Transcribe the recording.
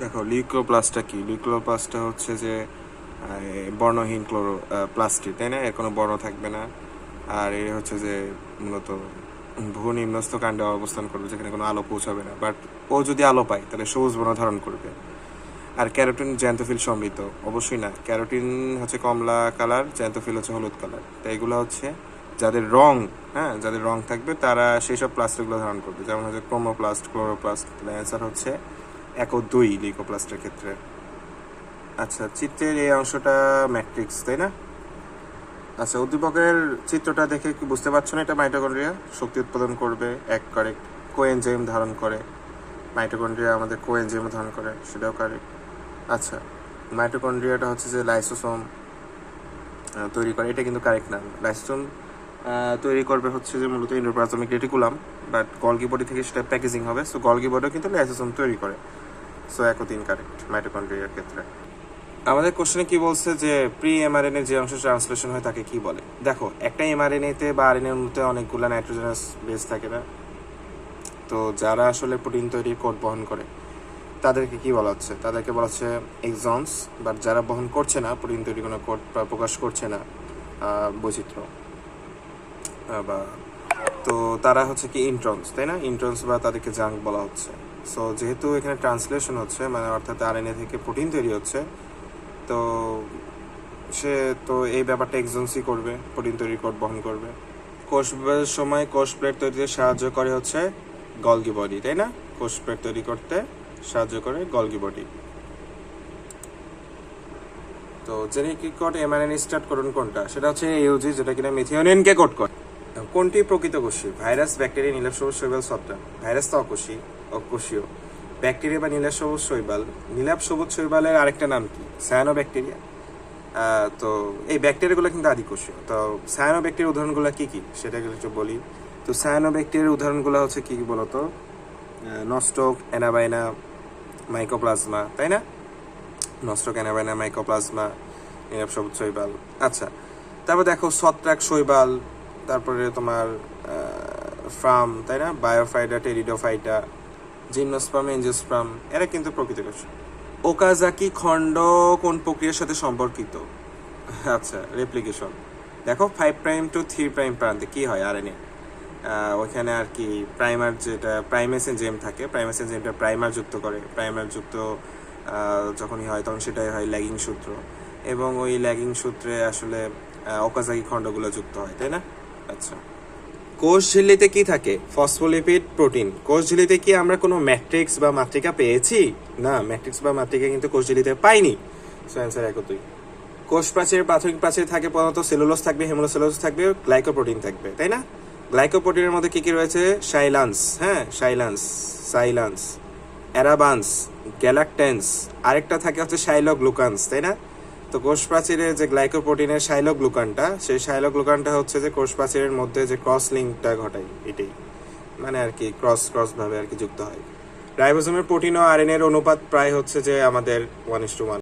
দেখো লিউক্লোপ্লাস্টটা কি? লিউক্লোপ্লাস্টটা হচ্ছে যে বর্ণহীন ক্লোরো প্লাস্টিক তাই না? এর কোনো বর্ণ থাকবে না। আর এ হচ্ছে যে, মূলত ভূ নিম্নস্থ কাণ্ডে অবস্থান করবে, যেখানে কোনো আলো পৌঁছাবে না। বাট ও যদি আলো পায়, তাহলে সবুজ বর্ণ ধারণ করবে। আর ক্যারোটিন জ্যান্তফিল সমৃদ্ধ? অবশ্যই না। ক্যারোটিন হচ্ছে কমলা কালার জ্যান্তফিল হচ্ছে হলুদ কালার। তো এগুলো হচ্ছে যাদের রং হ্যাঁ যাদের রং থাকবে, তারা সেই সব প্লাস্টিকগুলো ধারণ করবে। যেমন হচ্ছে ক্রোমোপ্লাস্ট, ক্লোরোপ্লাস্ট অ্যান্সার হচ্ছে এক ও দুই লিকোপ্লাস্টের ক্ষেত্রে। আচ্ছা চিত্রের এই অংশটা ম্যাট্রিক্স তাই না? আচ্ছা উদ্দীপকের চিত্রটা দেখে কি বুঝতে পারছ না এটা? মাইটোকন্ড্রিয়া শক্তি উৎপাদন করবে, এক কারেক্ট কোএনজাইম ধারণ করে। মাইটোকন্ড্রিয়া আমাদের কোএনজাইম ধারণ করে, সেটাও কারেক্ট আচ্ছা মাইটোকন্ড্রিয়াটা হচ্ছে যে লাইসোসোম তৈরি করে। এটা কিন্তু কারেক্ট না। লাইসোসোম তৈরি করবে হচ্ছে যে মূলত ইন্ডোপ্লাজমিক রেটিকুলাম বাট গলগি থেকে সেটা প্যাকেজিং হবে সো গলগি কিন্তু লাইসোসোম তৈরি করে সো এক ও তিন কারেক্ট মাইটোকন্ড্রিয়ার ক্ষেত্রে। আমাদের কোশ্চেনে কি বলছে যে প্রি এমআরএনএ যে অংশ ট্রান্সলেশন হয় তাকে কি বলে? দেখো, একটা এমআরএনএতে বা আর আরএনএর মধ্যে অনেকগুলো নাইট্রোজেনাস বেস থাকে না, তো যারা আসলে প্রোটিন তৈরির কোড বহন করে, তাদেরকে কি বলা হচ্ছে? তাদেরকে বলা হচ্ছে এক্সনস বাট যারা বহন করছে না প্রোটিন তৈরি কোনো কোড প্রকাশ করছে না বৈচিত্র্য। বা, তো তারা হচ্ছে কি ইন্ট্রন্স তাই না? ইন্ট্রন্স বা তাদেরকে জাঙ্ক বলা হচ্ছে। সো যেহেতু এখানে ট্রান্সলেশন হচ্ছে মানে অর্থাৎ আরএনএ থেকে প্রোটিন তৈরি হচ্ছে, তো সে, তো এই ব্যাপারটা এক্সেন্সি করবে প্রোটিন তৈরি কোড বহন করবে। কোষ সময় কোষ প্লেট তৈরিতে সাহায্য করে হচ্ছে গলগি বডি তাই না? কোষ প্লেট তৈরি করতে সাহায্য করে গলগি বডি তো জেনেটিক কোড এমআরএনএ স্টার্ট করুন কোনটা? সেটা হচ্ছে ইউজি যেটা কিনা মিথিওনিনকে কোড করে। কোনটি প্রকৃত কোষী? ভাইরাস, ব্যাকটেরিয়া নীলাভ সবুজ শৈবাল, সবটা। ভাইরাস তো অকোষী, অকোষীয়। ব্যাকটেরিয়া বা নীলাভ সবুজ শৈবাল। নীলাভ সবুজ শৈবালের আরেকটা নাম কি? সায়ানো ব্যাকটেরিয়া তো এই ব্যাকটেরিয়াগুলো কিন্তু আদিকোষীয়। তো সায়ানো ব্যাকটেরিয়ার উদাহরণগুলো কি কি? সেটা একটু বলি। তো সায়ানো ব্যাকটেরিয়ার উদাহরণগুলো হচ্ছে কি কি বলতো? নস্টক, অ্যানাবাইনা মাইকোপ্লাজমা তাই না? নস্টক, অ্যানাবাইনা মাইকোপ্লাজমা নীলাভ সবুজ শৈবাল। আচ্ছা তারপর দেখো ছত্রাক শৈবাল তারপরে তোমার ফ্রাম তাই না? বায়োফাইটা টেরিডোফাইটা জিমনোস্পাম এনজিওস্পাম এরা কিন্তু প্রকৃত কোষ ওকাজাকি খণ্ড কোন প্রক্রিয়ার সাথে সম্পর্কিত? আচ্ছা রেপ্লিকেশন দেখো five prime to three prime প্রান্তে কি হয়? আর এনে ওইখানে আর কি প্রাইমার যেটা প্রাইমেস এনজেম থাকে। প্রাইমেস এনজেমটা প্রাইমার যুক্ত করে। প্রাইমার যুক্ত যখনই হয় তখন সেটাই হয় ল্যাগিং সূত্র। এবং ওই ল্যাগিং সূত্রে আসলে ওকাজাকি খণ্ডগুলো যুক্ত হয়, তাই না? আচ্ছা। কোষ ঝিল্লিতে কি থাকে? Phospholipid, protein. কোষ ঝিল্লিতে কি আমরা কোনো ম্যাট্রিক্স বা মাতৃকা পেয়েছি? না, ম্যাট্রিক্স বা মাতৃকা কিন্তু কোষ ঝিল্লিতে পাইনি। সো অ্যান্সার এক দুই। কোষ প্রাচীর, প্রাথমিক প্রাচীর থাকে প্রধানত সেলুলোস থাকবে, হেমোলোসেলুলোজ থাকবে, গ্লাইকোপ্রোটিন থাকবে, তাই না? গ্লাইকোপ্রোটিনের মধ্যে কি কি রয়েছে? সাইলান্স হ্যাঁ সাইলান্স সাইলান্স, অ্যারাবান্স, গ্যালাকটেন্স। আরেকটা থাকে হচ্ছে সাইলোগ্লুকান্স, তাই না? তো কোষ প্রাচীরে যে গ্লাইকোপ্রোটিনের সাইলোগ্লুকানটা, সেই সাইলোগ্লুকানটা হচ্ছে যে কোষ প্রাচীরের মধ্যে যে ক্রস লিঙ্কটা ঘটায় এটাই। মানে আর কি ক্রস ক্রস ভাবে আর কি যুক্ত হয়। রাইবোজোমের প্রোটিন ও আরএনএর অনুপাত প্রায় হচ্ছে যে আমাদের ওয়ান ইস টু ওয়ান